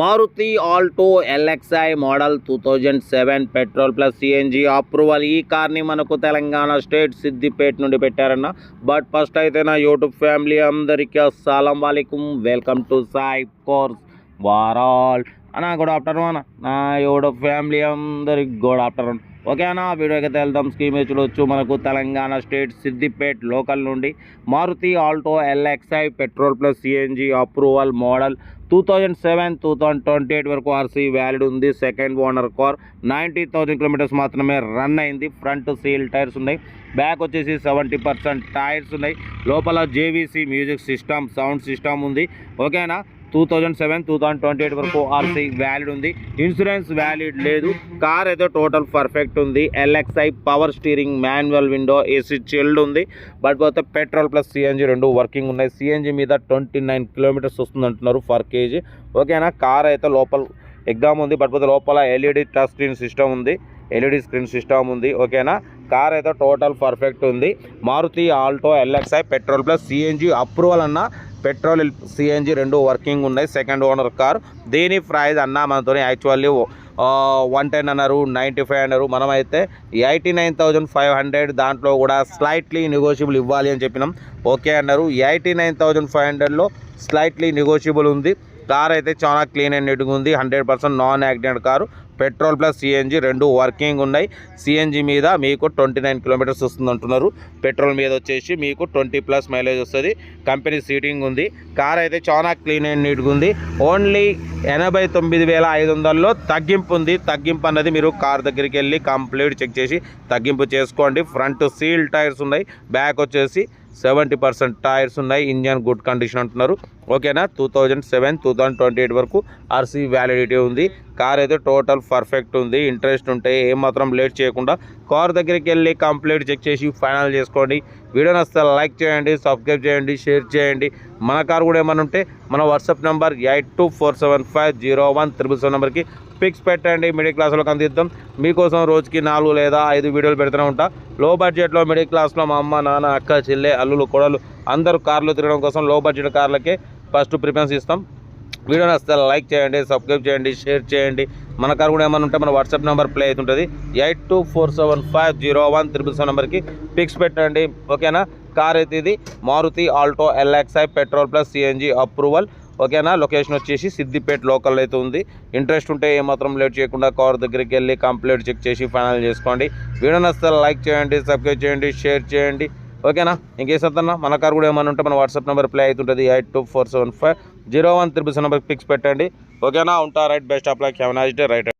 Maruti Alto LXi model two thousand seven petrol plus CNG approval. ఈ కార్ని మనకు Telangana state Siddipet నుండి పెట్టారన్న. బట్ ఫస్ట్ అయితే నా యూట్యూబ్ ఫ్యామిలీ అందరికీ అస్సలం వాలేకుమ్ వెల్కమ్ టు సాయి కోర్స్. వారాల్. అన్న గుడ్ ఆఫ్టర్నూన్ అన్న. నా ఎవడ ఫ్యామిలీ అందరికి గుడ్ ఆఫ్టర్నూన్ ఓకే అన్న వీడియోకి వెళ్దాం. స్కీమ్ చూడొచ్చు. మనకు తెలంగాణ స్టేట్ సిద్దిపేట్ లోకల్ నుండి Maruti Alto LXi petrol plus CNG approval model two thousand seven two thousand twenty eight వరకు ఆర్సీ వ్యాలిడ్ ఉంది. Second owner car ninety thousand kilometres మాత్రమే రన్ అయింది. ఫ్రంట్ సీల్ టైర్స్ ఉన్నాయి. బ్యాక్ వచ్చేసి seventy percent tyres ఉన్నాయి. లోపల JVC music system sound system ఉంది. ఓకేనా two thousand seven two thousand twenty eight వరకు ఆర్సీ వ్యాలిడ్ ఉంది. ఇన్సూరెన్స్ వ్యాలిడ్ లేదు. కార్ అయితే టోటల్ పర్ఫెక్ట్ ఉంది. LXi power steering manual window AC chilled ఉంది. బట్ పోతే పెట్రోల్ ప్లస్ సిఎన్జి రెండు వర్కింగ్ ఉన్నాయి. సిఎన్జి మీద ట్వంటీ నైన్ కిలోమీటర్స్ వస్తుంది అంటున్నారు ఫర్ కేజీ ఓకేనా కార్ అయితే లోపల ఎగ్జామ్ ఉంది. బట్ పోతే లోపల ఎల్ఈడి టచ్ స్క్రీన్ సిస్టమ్ ఉంది. ఎల్ఈడి స్క్రీన్ సిస్టమ్ ఉంది. ఓకేనా కార్ అయితే టోటల్ పర్ఫెక్ట్ ఉంది. Maruti Alto LXi petrol plus CNG approval అన్న పెట్రోల్ సిఎన్జి రెండు వర్కింగ్ ఉన్నాయి. Second owner car. దీని ప్రైజ్ అన్న మనతో యాక్చువల్లీ వన్ టెన్ అన్నారు నైంటీ ఫైవ్ అన్నారు. మనమైతే eighty nine thousand five hundred దాంట్లో కూడా స్లైట్లీ నెగోషియబుల్ ఇవ్వాలి అని చెప్పినాం. ఓకే అన్నారు. ఎయిటీ నైన్ థౌజండ్ ఫైవ్ హండ్రెడ్లో స్లైట్లీ నెగోషియబుల్ ఉంది. కార్ అయితే చాలా క్లీన్ అండ్ నీట్గా ఉంది. Hundred percent non accident car. Petrol plus CNG రెండు వర్కింగ్ ఉన్నాయి. సిఎన్జి మీద మీకు ట్వంటీ నైన్ కిలోమీటర్స్ వస్తుంది అంటున్నారు. పెట్రోల్ మీద వచ్చేసి మీకు ట్వంటీ ప్లస్ మైలేజ్ వస్తుంది. కంపెనీ సీటింగ్ ఉంది. కార్ అయితే చాలా క్లీన్ అండ్ నీట్గా ఉంది. ఓన్లీ ఎనభై తొమ్మిది వేల ఐదు వందల్లో తగ్గింపు ఉంది. తగ్గింపు అన్నది మీరు కార్ దగ్గరికి వెళ్ళి కంప్లీట్ చెక్ చేసి తగ్గింపు చేసుకోండి. ఫ్రంట్ సీల్ టైర్స్ ఉన్నాయి. బ్యాక్ వచ్చేసి సెవెంటీ పర్సెంట్ టైర్స్ ఉన్నాయి ఇంజన్ గుడ్ కండిషన్ అంటున్నారు. ఓకేనా? Two thousand seven two thousand twenty eight వరకు ఆర్సీ వ్యాలిడిటీ ఉంది. కార్ అయితే టోటల్ పర్ఫెక్ట్ ఉంది. ఇంట్రెస్ట్ ఉంటే ఏమాత్రం లేట్ చేయకుండా కార్ దగ్గరికి వెళ్ళి కంప్లీట్ చెక్ చేసి ఫైనల్ చేసుకోండి. వీడియో నచ్చితే లైక్ చేయండి సబ్స్క్రైబ్ చేయండి షేర్ చేయండి. మన కార్ కూడా ఏమైనా ఉంటే మన WhatsApp number eight two four seven five zero one triple seven నెంబర్కి పిక్స్ పెట్టండి మిడిల్ క్లాస్లోకి అందిద్దాం. మీకోసం రోజుకి నాలుగు లేదా ఐదు వీడియోలు పెడుతూనే ఉంటా. లో బడ్జెట్లో మిడిల్ క్లాస్లో మా అమ్మ నాన్న అక్క చెల్లె అల్లులు కొడలు అందరూ కార్లు తిరగడం కోసం లో బడ్జెట్ కార్లకే ఫస్ట్ ప్రిఫరెన్స్ ఇస్తాం. వీడియో నచ్చితే లైక్ చేయండి సబ్స్క్రైబ్ చేయండి షేర్ చేయండి. మన కార్ కూడా ఏమైనా ఉంటే మన వాట్సాప్ నెంబర్ ప్లే అవుతుంటుంది. Eight two four seven five zero one triple seven నెంబర్కి పిక్స్ పెట్టండి. ఓకేనా? కార్ అయితే ఇది Maruti Alto LXi petrol plus CNG approval. ఓకేనా? లొకేషన్ వచ్చేసి సిద్దిపేట లోకల్ అయితే ఉంది. ఇంట్రెస్ట్ ఉంటే ఏమాత్రం లేట్ చేయకుండా కార్ దగ్గరికి వెళ్ళి కంప్లీట్ చెక్ చేసి ఫైనల్ చేసుకోండి. వీడియో నచ్చితే లైక్ చేయండి సబ్స్క్రైబ్ చేయండి షేర్ చేయండి. ఓకేనా? ఇంకేసన్నా మన కార్ కూడా ఏమైనా ఉంటే మన వాట్సాప్ నెంబర్ ప్లే అవుతుంటుంది eight two four seven five zero one triple seven number pics పెట్టండి. ఓకేనా? ఉంటా right best of luck. Have nice day right